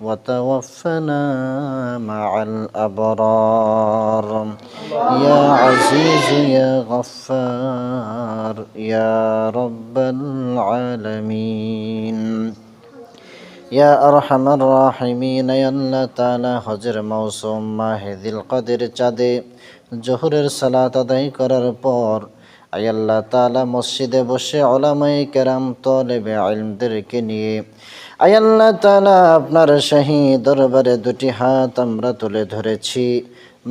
وتوفنا مع الأبرار يا عزيز يا غفار يا رب العالمين يا أرحم الراحمين يا الله تعالى হজের মৌসুম মাহেদিল কদের চাঁদে জোহরের সালাত আদায় করার পর আয়াল্লাহ তালা মসজিদে বসে ওলামাই কেরাম তলেবে আলমদেরকে নিয়ে আয়াল্লাহ তালা আপনার শাহী দরবারে দুটি হাত আমরা তুলে ধরেছি।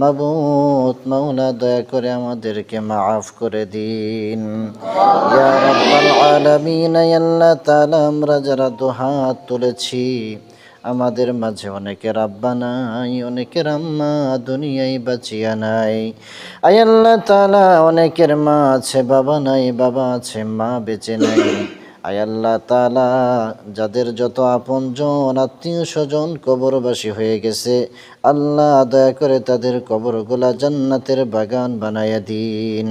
মাবুত মাওলা, দয়া করে আমাদেরকে মাফ করে দিন। আলামিন আল্লাহ তাআলা আমরা যারা দু হাত তুলেছি আমাদের মাঝে অনেকের আব্বা নাই, অনেকের আম্মা দুনিয়ায় বাঁচিয়া নাই। আয়াল্লাহ তালা অনেকের মা আছে, বাবা নাই, বাবা আছে, মা বেঁচে নাই। আয়াল্লাহ তালা যাদের যত আপনজন আত্মীয় স্বজন কবরবাসী হয়ে গেছে, আল্লাহ দয়া করে তাদের কবরগুলা জান্নাতের বাগান বানাইয়া দিন।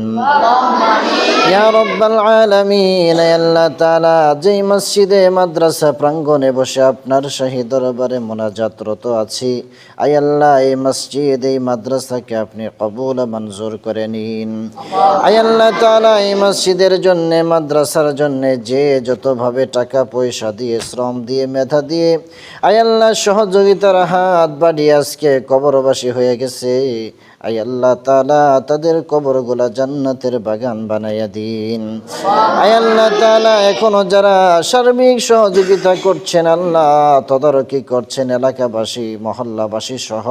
আয় যেই মসজিদে মাদ্রাসা প্রাঙ্গণে বসে আপনার শাহী দরবারে মোনাজাতরত আছি, আয় আল্লাহ, এই মসজিদ, এই মাদ্রাসাকে আপনি কবুল মঞ্জুর করে নিন। আয় আল্লাহ তাআলা, এই মসজিদের জন্য, মাদ্রাসার জন্য যে যতভাবে টাকা পয়সা দিয়ে, শ্রম দিয়ে, মেধা দিয়ে, আয় আল্লাহ, সহযোগিতার হাত বাড়িয়ে আজকে কবরবাসী হয়ে গেছে। আই আল্লাহ তালা তাদের কবরগুলা জান্নাতের বাগান বানাইয়া দিন। আই আল্লাহ তালা এখনও যারা সার্বিক সহযোগিতা করছেন, আল্লাহ তদারকি করছেন এলাকাবাসী, মহল্লাবাসী সহ।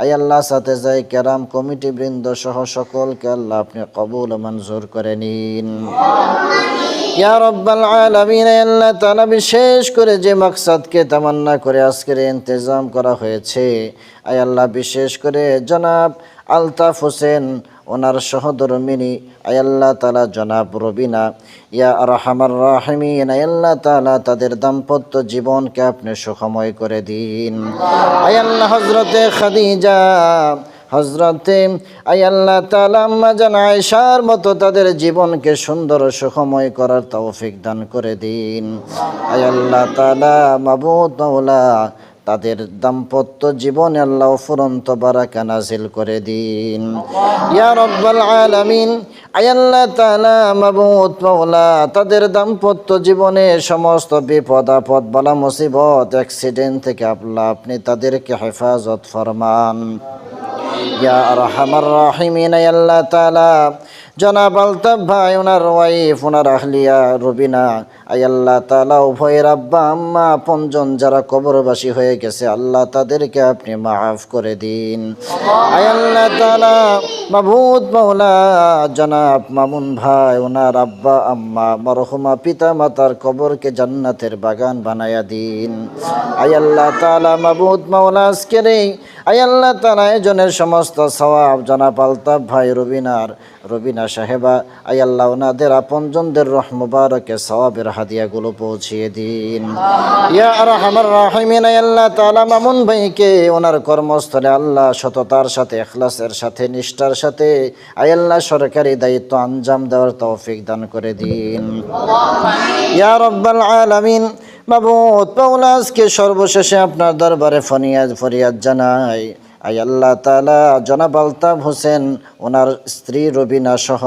আই আল্লাহ সাথে যাই ক্যারাম কমিটি বৃন্দ সহ সকলকে আল্লাহ আপনি কবুল মঞ্জুর করে নিন। ইয়া রব্বাল আলামিন, আল্লাহ তাআলা বিশেষ করে যে মাকসাদকে তামান্না করে আজকের ইন্তজাম করা হয়েছে। আয় আল্লাহ, বিশেষ করে জনাব আলতাফ হোসেন, ওনার সহধর্মিনী, আয় আল্লাহ তালা জনাব রবিনা, ইয়া রহমার রাহিমিন, আয় আল্লাহ তালা তাদের দাম্পত্য জীবনকে আপনি সুখময় করে দিন। আয় আল্লাহ হজরতে খাদিজা হজরতে আই আল্লাহ তালা আম্মা জান আয়সার মতো তাদের জীবনকে সুন্দর সুখময় করার তৌফিক দান করে দিন। আই আল্লাহ তালা মাবুদ মৌলা তাদের দাম্পত্য জীবনে আল্লাহ ফুরন্ত বারাকা নাজিল করে দিন। ইয়া রব্বাল আলামিন, আয় আল্লাহ তাআলা, মাবুদ মাওলা, তাদের দাম্পত্য জীবনে সমস্ত বিপদ, আপদ, বালা, মুসিবত, অ্যাক্সিডেন্ট থেকে আল্লাহ আপনি তাদেরকে হেফাজত ফরমান। ইয়া আরহামার রাহিমিন আল্লাহ তাআলা। জনাব আলতাফ ভাই ওনার ওয়াইফ ওনার আহলিয়া রবিনা। আল্লাহ তালা উভয়ের আব্বা আম্মা আপনজন যারা কবরবাসী হয়ে গেছে, আল্লাহ তাদেরকে আপনি মাফ করে দিন। আল্লাহ তালা মাবুদ মাওলা জনাব মামুন ভাই, ওনার আব্বা আম্মা, মরহুমা পিতা মাতার কবরকে জান্নাতের বাগান বানায়া দিন। আল্লাহ তালা মাবুদ মাওলা আজকের এই আল্লাহ তালা এজনের সমস্ত সওয়াব জনাব আলতাফ ভাই রবিনার, রবিনা সাহেবা আল্লাহ ওনাদের আপনজনদের রহ মুবারকে সওয়াবের হাদিয়াগুলো পৌঁছিয়ে দিন। ইয়া আরহামার রাহিমিন, আল্লাহ তাআলা মামুন ভাইকে ওনার কর্মস্থলে আল্লাহ সততার সাথে ইখলাসের সাথে, নিষ্ঠার সাথে আই আল্লাহ সরকারি দায়িত্ব আঞ্জাম দেওয়ার তৌফিক দান করে দিন। ইয়া রব্বাল আলামিন, মাবুদ পাওলা আজকে সর্বশেষে আপনার দরবারে ফনিয়াজ ফরিয়াদ জানাই। আই আল্লাহ তালা জনাব আলতাফ হোসেন, ওনার স্ত্রী রবিনা সহ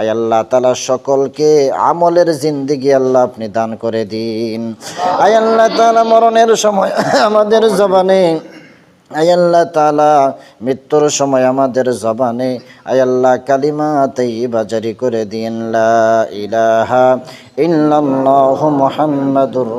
আই আল্লাহ তালা সকলকে আমলের জিন্দিগি আল্লাহ আপনি দান করে দিন। আই আল্লাহ তালা মরণের সময় আমাদের জবানে আয়াল্লাহ তালা মৃত্যুর সময় আমাদের জবানে আয়াল্লাহ কালিমা তৈবা জারি করে দিন। ইলাহা ইল্লাল্লাহু মুহাম্মাদুর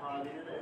halini de